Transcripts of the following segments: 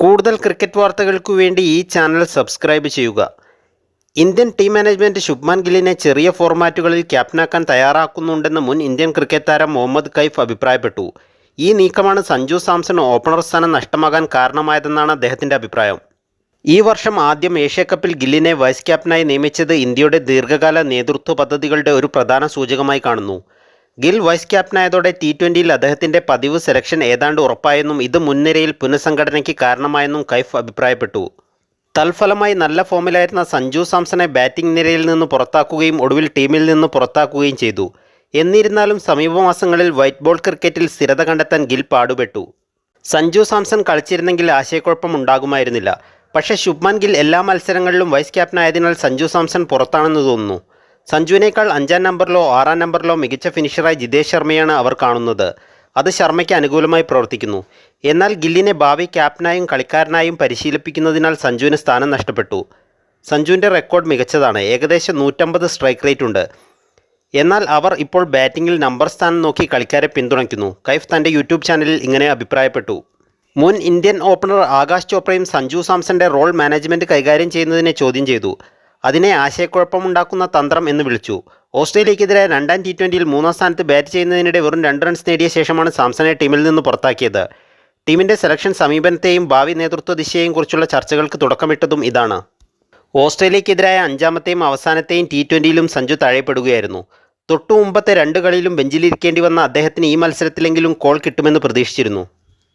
കൂടുതൽ ക്രിക്കറ്റ് വാർത്തകൾക്കു വേണ്ടി ഈ ചാനൽ സബ്സ്ക്രൈബ് ചെയ്യുക. ഇന്ത്യൻ ടീം മാനേജ്മെന്റ് ശുഭ്മാൻ ഗില്ലിനെ ചെറിയ ഫോർമാറ്റുകളിൽ ക്യാപ്റ്റനാക്കാൻ തയ്യാറാക്കുന്നുണ്ടെന്ന് മുൻ ഇന്ത്യൻ ക്രിക്കറ്റ് താരം മുഹമ്മദ് കൈഫ് അഭിപ്രായപ്പെട്ടു. ഈ നീക്കമാണ് സഞ്ജു സാംസൺ ഓപ്പണർ സ്ഥാനം നഷ്ടമാകാൻ കാരണമായതെന്നാണ് അദ്ദേഹത്തിന്റെ അഭിപ്രായം. ഈ വർഷം ആദ്യം ഏഷ്യാകപ്പിൽ ഗില്ലിനെ വൈസ് ക്യാപ്റ്റനായി നിയമിച്ചത് ഇന്ത്യയുടെ ദീർഘകാല നേതൃത്വ പദ്ധതികളുടെ ഒരു പ്രധാന സൂചകമായി കാണുന്നു. ഗിൽ വൈസ് ക്യാപ്റ്റനായതോടെ ടി ട്വന്റിയിൽ അദ്ദേഹത്തിന്റെ പതിവ് സെലക്ഷൻ ഏതാണ്ട് ഉറപ്പായെന്നും ഇത് മുൻനിരയിൽ പുനഃസംഘടനയ്ക്ക് കാരണമായെന്നും കൈഫ് അഭിപ്രായപ്പെട്ടു. തൽഫലമായി നല്ല ഫോമിലായിരുന്ന സഞ്ജു സാംസനെ ബാറ്റിംഗ് നിരയിൽ നിന്ന് പുറത്താക്കുകയും ഒടുവിൽ ടീമിൽ നിന്ന് പുറത്താക്കുകയും ചെയ്തു. എന്നിരുന്നാലും സമീപമാസങ്ങളിൽ വൈറ്റ് ബോൾ ക്രിക്കറ്റിൽ സ്ഥിരത കണ്ടെത്താൻ ഗിൽ പാടുപെട്ടു. സഞ്ജു സാംസൺ കളിച്ചിരുന്നെങ്കിൽ ആശയക്കുഴപ്പം ഉണ്ടാകുമായിരുന്നില്ല. പക്ഷേ ശുഭ്മാൻ ഗിൽ എല്ലാ മത്സരങ്ങളിലും വൈസ് ക്യാപ്റ്റനായതിനാൽ സഞ്ജു സാംസൺ പുറത്താണെന്ന് തോന്നുന്നു. സഞ്ജുവിനേക്കാൾ അഞ്ചാം നമ്പറിലോ ആറാം നമ്പറിലോ മികച്ച ഫിനിഷറായി ജിതേഷ് ശർമ്മയാണ് അവർ കാണുന്നത്. അത് ശർമ്മയ്ക്ക് അനുകൂലമായി പ്രവർത്തിക്കുന്നു. എന്നാൽ ഗില്ലിനെ ഭാവി ക്യാപ്റ്റനായും കളിക്കാരനായും പരിശീലിപ്പിക്കുന്നതിനാൽ സഞ്ജുവിന് സ്ഥാനം നഷ്ടപ്പെട്ടു. സഞ്ജുവിന്റെ റെക്കോർഡ് മികച്ചതാണ്. ഏകദേശം നൂറ്റമ്പത് സ്ട്രൈക്ക് റേറ്റ് ഉണ്ട്. എന്നാൽ അവർ ഇപ്പോൾ ബാറ്റിംഗിൽ നമ്പർ സ്ഥാനം നോക്കി കളിക്കാരെ പിന്തുണയ്ക്കുന്നു. കൈഫ് തന്റെ യൂട്യൂബ് ചാനലിൽ ഇങ്ങനെ അഭിപ്രായപ്പെട്ടു. മുൻ ഇന്ത്യൻ ഓപ്പണർ ആകാശ് ചോപ്രയും സഞ്ജു സാംസന്റെ റോൾ മാനേജ്മെന്റ് കൈകാര്യം ചെയ്യുന്നതിനെ ചോദ്യം ചെയ്തു. അതിനെ ആശയക്കുഴപ്പമുണ്ടാക്കുന്ന തന്ത്രം എന്ന് വിളിച്ചു. ഓസ്ട്രേലിയക്കെതിരെ രണ്ടാം ടി ട്വന്റിയിൽ മൂന്നാം സ്ഥാനത്ത് ബാറ്റ് ചെയ്യുന്നതിനിടെ വെറും രണ്ട് റൺസ് നേടിയ ശേഷമാണ് സാംസണെ ടീമിൽ നിന്ന് പുറത്താക്കിയത്. ടീമിന്റെ സെലക്ഷൻ സമീപനത്തെയും ഭാവി നേതൃത്വ ദിശയെയും കുറിച്ചുള്ള ചർച്ചകൾക്ക് തുടക്കമിട്ടതും ഇതാണ്. ഓസ്ട്രേലിയക്കെതിരായ അഞ്ചാമത്തെയും അവസാനത്തെയും ടി ട്വന്റിയിലും സഞ്ജു തഴയപ്പെടുകയായിരുന്നു തൊട്ടു മുമ്പത്തെ രണ്ട് കളിയിലും ബെഞ്ചിലിരിക്കേണ്ടി വന്ന അദ്ദേഹത്തിന് ഈ മത്സരത്തിലെങ്കിലും കോൾ കിട്ടുമെന്ന് പ്രതീക്ഷിച്ചിരുന്നു.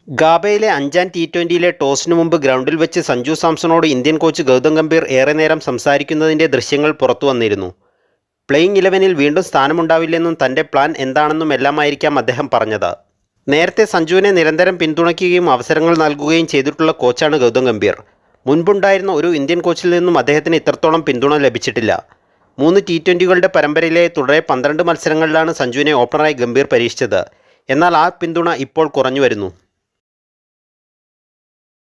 ഗാബയിലെ അഞ്ചാം ടി ട്വന്റിയിലെ ടോസിനു മുമ്പ് ഗ്രൗണ്ടിൽ വെച്ച് സഞ്ജു സാംസണോട് ഇന്ത്യൻ കോച്ച് ഗൗതം ഗംഭീർ ഏറെ നേരം സംസാരിക്കുന്നതിന്റെ ദൃശ്യങ്ങൾ പുറത്തു വന്നിരുന്നു. പ്ലേയിങ് ഇലവനിൽ വീണ്ടും സ്ഥാനമുണ്ടാവില്ലെന്നും തന്റെ പ്ലാൻ എന്താണെന്നും എല്ലാമായിരിക്കാം അദ്ദേഹം പറഞ്ഞത്. നേരത്തെ സഞ്ജുവിനെ നിരന്തരം പിന്തുണയ്ക്കുകയും അവസരങ്ങൾ നൽകുകയും ചെയ്തിട്ടുള്ള കോച്ചാണ് ഗൗതം ഗംഭീർ. മുൻപുണ്ടായിരുന്ന ഒരു ഇന്ത്യൻ കോച്ചിൽ നിന്നും അദ്ദേഹത്തിന് ഇത്രത്തോളം പിന്തുണ ലഭിച്ചിട്ടില്ല. മൂന്ന് ടി ട്വന്റികളുടെ പരമ്പരയിലെ തുടരെ പന്ത്രണ്ട് മത്സരങ്ങളിലാണ് സഞ്ജുവിനെ ഓപ്പണറായി ഗംഭീർ പരീക്ഷിച്ചത്. എന്നാൽ ആ പിന്തുണ ഇപ്പോൾ കുറഞ്ഞു വരുന്നു.